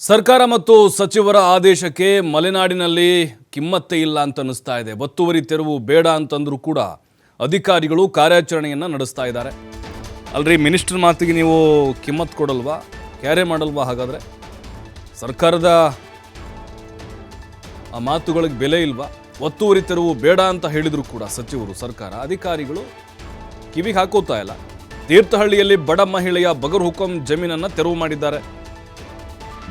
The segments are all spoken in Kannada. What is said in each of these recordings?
ಸರ್ಕಾರ ಮತ್ತು ಸಚಿವರ ಆದೇಶಕ್ಕೆ ಮಲೆನಾಡಿನಲ್ಲಿ ಕಿಮ್ಮತ್ತೆ ಇಲ್ಲ ಅಂತ ಅನ್ನಿಸ್ತಾ ಇದೆ. ಒತ್ತುವರಿ ತೆರವು ಬೇಡ ಅಂತಂದ್ರೂ ಕೂಡ ಅಧಿಕಾರಿಗಳು ಕಾರ್ಯಾಚರಣೆಯನ್ನು ನಡೆಸ್ತಾ ಇದ್ದಾರೆ. ಅಲ್ರಿ, ಮಿನಿಸ್ಟರ್ ಮಾತಿಗೆ ನೀವು ಕಿಮ್ಮತ್ ಕೊಡಲ್ವಾ? ಕ್ಯಾರೆ ಮಾಡಲ್ವಾ ಹಾಗಾದರೆ? ಸರ್ಕಾರದ ಆ ಮಾತುಗಳಿಗೆ ಬೆಲೆ ಇಲ್ವಾ? ಒತ್ತುವರಿ ತೆರವು ಬೇಡ ಅಂತ ಹೇಳಿದರೂ ಕೂಡ ಸಚಿವರು, ಸರ್ಕಾರ. ಅಧಿಕಾರಿಗಳು ಕಿವಿಗೆ ಹಾಕೋತಾ ಇಲ್ಲ. ತೀರ್ಥಹಳ್ಳಿಯಲ್ಲಿ ಬಡ ಮಹಿಳೆಯ ಬಗರ್ ಹುಕಂ ಜಮೀನನ್ನು ತೆರವು ಮಾಡಿದ್ದಾರೆ.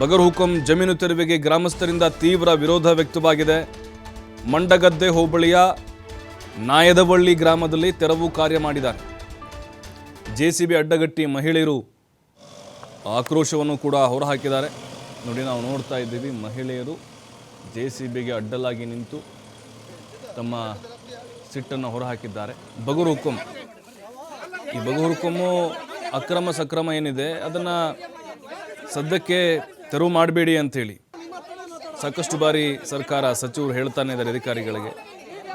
ಬಗರ್ ಹುಕುಂ ಜಮೀನು ತೆರವಿಗೆ ಗ್ರಾಮಸ್ಥರಿಂದ ತೀವ್ರ ವಿರೋಧ ವ್ಯಕ್ತವಾಗಿದೆ. ಮಂಡಗದ್ದೆ ಹೋಬಳಿಯ ನಾಯದವಳ್ಳಿ ಗ್ರಾಮದಲ್ಲಿ ತೆರವು ಕಾರ್ಯ ಮಾಡಿದ್ದಾರೆ. ಜೆಸಿಬಿ ಅಡ್ಡಗಟ್ಟಿ ಮಹಿಳೆಯರು ಆಕ್ರೋಶವನ್ನು ಕೂಡ ಹೊರಹಾಕಿದ್ದಾರೆ. ನೋಡಿ, ನಾವು ನೋಡ್ತಾ ಇದ್ದೀವಿ, ಮಹಿಳೆಯರು ಜೆ ಸಿ ಬಿಗೆ ಅಡ್ಡಲಾಗಿ ನಿಂತು ತಮ್ಮ ಸಿಟ್ಟನ್ನು ಹೊರಹಾಕಿದ್ದಾರೆ. ಬಗುರು ಹುಕುಂ ಈ ಬಗುರು ಹುಕುಮು ಅಕ್ರಮ ಸಕ್ರಮ ಏನಿದೆ, ಅದನ್ನು ಸದ್ಯಕ್ಕೆ ತೆರವು ಮಾಡಬೇಡಿ ಅಂಥೇಳಿ. ಸಾಕಷ್ಟು ಬಾರಿ ಸರ್ಕಾರ ಸಚಿವರು ಹೇಳ್ತಾನೆ ಇದ್ದಾರೆ ಅಧಿಕಾರಿಗಳಿಗೆ.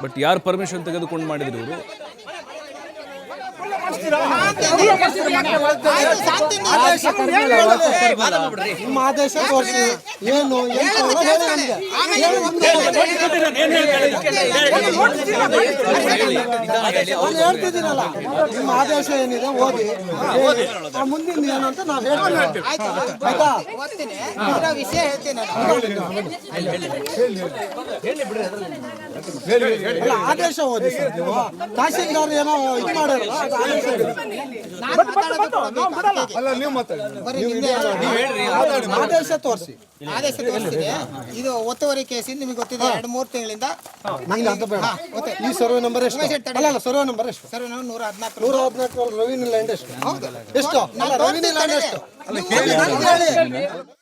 ಬಟ್ ಯಾರು ಪರ್ಮಿಷನ್ ತೆಗೆದುಕೊಂಡು ಮಾಡಿದ್ರು ಇವರು? ನಿಮ್ಮ ಆದೇಶ ತೋರಿಸಿ ಏನು ಹೇಳ್ತಿದ್ದೀನಲ್ಲ ನಿಮ್ಮ ಆದೇಶ ಏನಿದೆ ಓದಿ. ಆ ಮುಂದಿನ ಏನು ಅಂತ ನಾವು ಹೇಳ್ತೀವಿ ಆಯ್ತಾ ವಿಷಯ ಹೇಳ್ತೀನಿ ಆದೇಶ ಓದಿ ತಹಸೀಲ್ದಾರ್ ಏನೋ ಇದು ಮಾಡಿರಲ್ಲ ಆದೇಶ ಬರೀ ನಿಮ್ದೇ ಆದೇಶ ತೋರಿಸಿ. ಆದೇಶ ತೋರಿಸಿದೆ ಇದು ಒತ್ತುವರಿ ಕೇಸಿಂದ ನಿಮಗೆ ಗೊತ್ತಿದೆ ಎರಡು ಮೂರು ತಿಂಗಳಿಂದ. ಈ ಸರ್ವೆ ನಂಬರ್ ಎಷ್ಟು? ಅಲ್ಲ ಅಲ್ಲ ಸರ್ವೆ ನಂಬರ್ ಎಷ್ಟು? ಸರ್ವೆ ನಂಬರ್ ನೂರ ಹದಿನಾಲ್ಕು. ನೂರ ಹದಿನಾಲ್ಕು ರವಿನಿಲ್ಲ ಎಷ್ಟು? ಎಷ್ಟು? ಅಲ್ಲ ಲ್ಯಾಂಡ್ ಎಷ್ಟು? ನೀವು